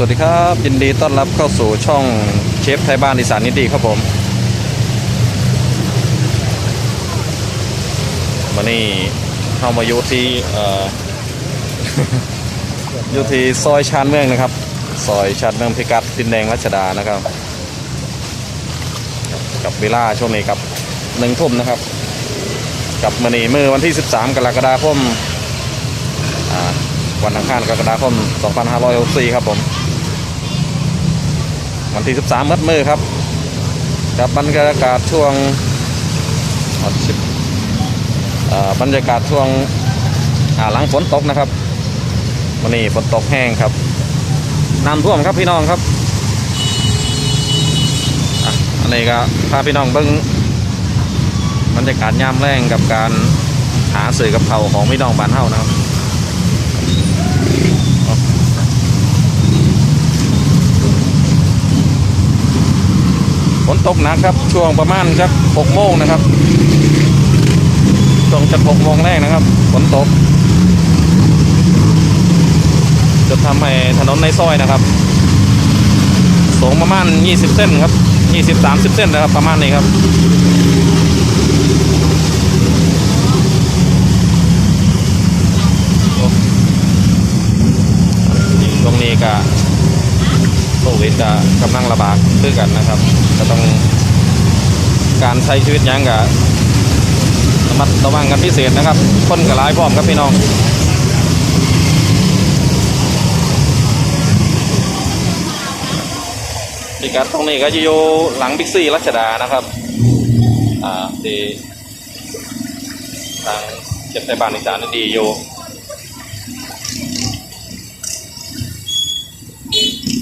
สวัสดีครับ ยินดีต้อนรับเข้าสู่ช่องเชฟไทยบ้านอีสานนิดีครับผมวันนี้เข้ามาอยู่ที่ออยู่ที่ซอยชานเมืองนะครับ ซอยชานเมืองพิกัดดินแดงรัชดานะครับ กับเวลาช่วงนี้กับหนึ่งทุ่มนะครับ กับมือนีมือวันที่ 13 กรกฎาคมวันอังคารกรกฎาคม 2564 ครับผม วันที่ 13 มัดมือครับกับบรรยากาศช่วงบรรยากาศช่วงหลังฝนตกนะครับวันนี้ฝนตกแห้งครับน้ำท่วมครับพี่น้องครับอันนี้ก็พาพี่น้องเบิ้งบรรยากาศยามแรงกับการหาสื่อกับเขาของพี่น้องบ้านเฮานะครับ ฝนตกหนักครับ ช่วงประมาณสักหกโมงนะครับช่วงจะหกโมงแรกนะครับ ฝนตก จะทำให้ถนนในซอยนะครับ สูงประมาณ 20 เส้นครับ 20-30 เส้นนะครับ ประมาณนี้ครับตรงนี้ก็ วิดก็กำลังระบาดด้วยกันนะครับ ก็ต้องการใช้ชีวิตยังกับระมัดระวังกันพิเศษนะครับ คนกับร้ายพร้อมครับพี่น้องพิกัดตรงนี้ก็จะอยู่หลังบิ๊กซีรัชดานะครับ อ่าที่ทางเจ็บไทยบ้านอีสานดีอยู่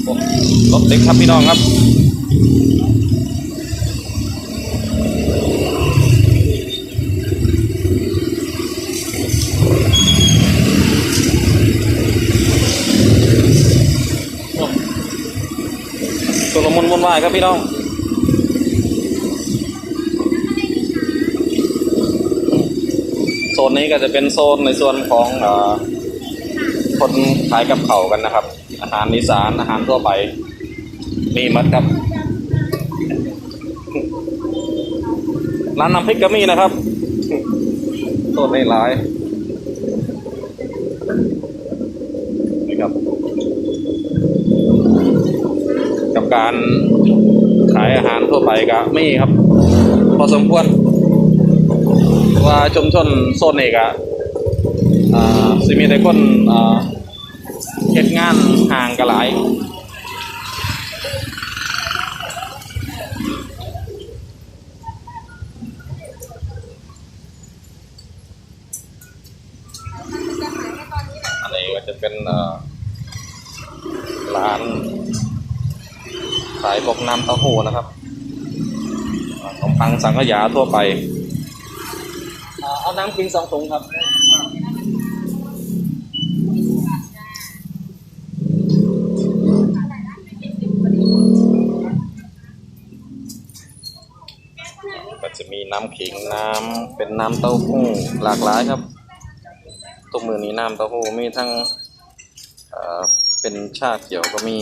รถติดครับพี่น้องครับตัวละมุนวุ่นวายครับพี่น้องโซนนี้ก็จะเป็นโซนในส่วนของอคนขายกับเขากันนะครับ อาหารอีสานอาหารทั่วไป มีหมัดครับ ร้านน้ำพริกก็มีนะครับโซนนี้หลายนี่ครับ กับการขายอาหารทั่วไปก็มีครับ พอสมควร ว่าชุมชนโซนนี้ก็อ่าสิมีแต่คนอ่า งานห่างกันหลายอันนี้ก็จะเป็นร้านขายพวกน้ำเต้าหู้นะครับขนมปังสังขยาทั่วไป เอาน้ำคิงสองถุงครับ น้ำขิงน้ำเป็นน้ำเต้าหู้หลากหลายครับตัวมือนี้น้ำเต้าหู้มีทั้งเป็นชาเขียวก็มี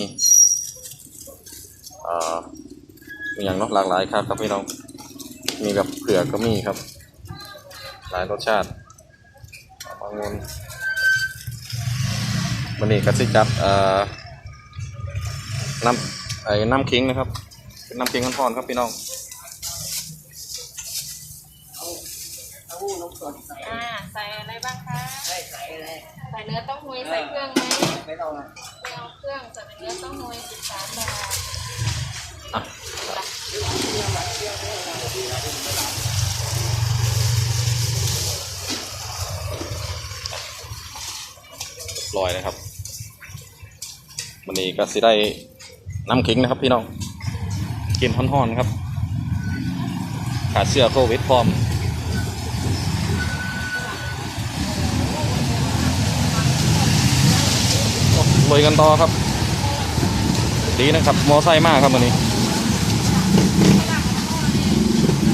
เอ่อมีอย่างนอกหลากหลายครับครับพี่น้องมีแบบเผือกก็มีครับ หลายรสชาติบางวนวันนี้ก็สิจัดเอ่อน้ำไอ้น้ำขิงนะครับเป็นน้ำขิงทอนๆครับพี่น้อง หู้น้ำสดใส่อ่าใส่อะไรบ้างคะใส่ใส่เลยใส่เนื้อเต้าหู้ใส่เครื่องไหมไม่ต้องอะไม่เอาเครื่องใส่เป็นเนื้อเต้าหู้สิบสามบาทอะลอยนะครับวันนี้ก็สิได้น้ำขิงนะครับพี่น้องกินฮ้อนๆครับขาดเสื้อโควิดพร้อม โรยกันต่อครับ ดีนะครับ มอไซค์มากครับวันนี้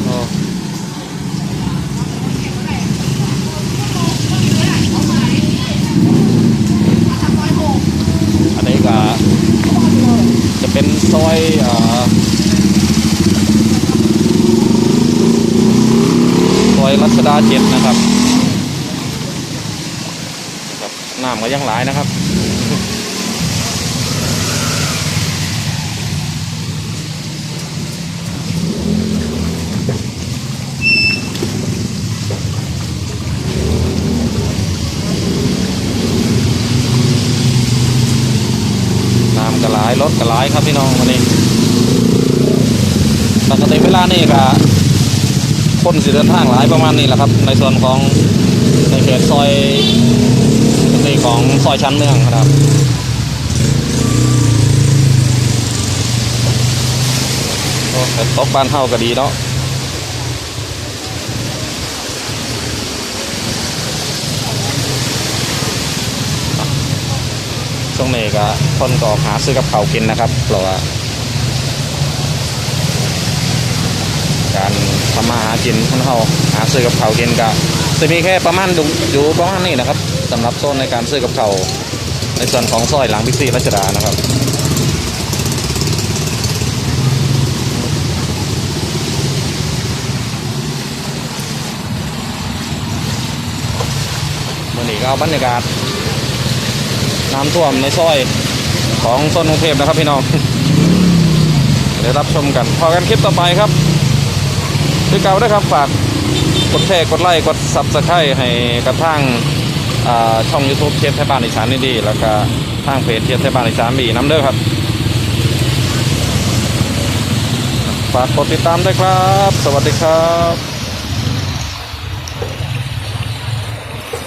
อ้อันนี้ก็จะเป็นซอยอซอยรัชดาเจ็ดนะครับครับน้ำก็ยังหลายนะครับ น้ำก รถกระหลายครับพี่น้องวันนี้ปกติเวลานี่ก็คนสิเดินทางหลายประมาณนี้แหละครับ ในส่วนของในเขตซอยนี่ของซอยชั้นเมืองครับโอ้แต่ตกบ้านเฮาก็ดีเนาะ ช่วงนี้ก็คนก็หาซื้อกับเขากินนะครับเพราะว่าการทำมาหากินคนเขาหาซื้อกับเขากินก็จะมีแค่ประมาณอยู่ประมาณนี้นะครับสำหรับโซนในการซื้อกับเขาในส่วนของซอยหลังบิ๊กซีรัชดานะครับวันนี้ก็เอาบรรยากาศ น้ำท่วมในซอยของโซนกรุงเทพนะครับพี่น้องเดี๋ยวรับชมกันพอกันคลิปต่อไปครับคือเก่าด้วยครับฝากกดแชร์กดไลค์กดซับสไครต์ให้กับทางอ่าช่อง YouTube เทียบไทยบ้านอีสานดีๆแล้วก็ทางเพจเทียบไทยบ้านอีสานบีน้ำเด้อครับฝากกดติดตามด้วยครับ สวัสดีครับ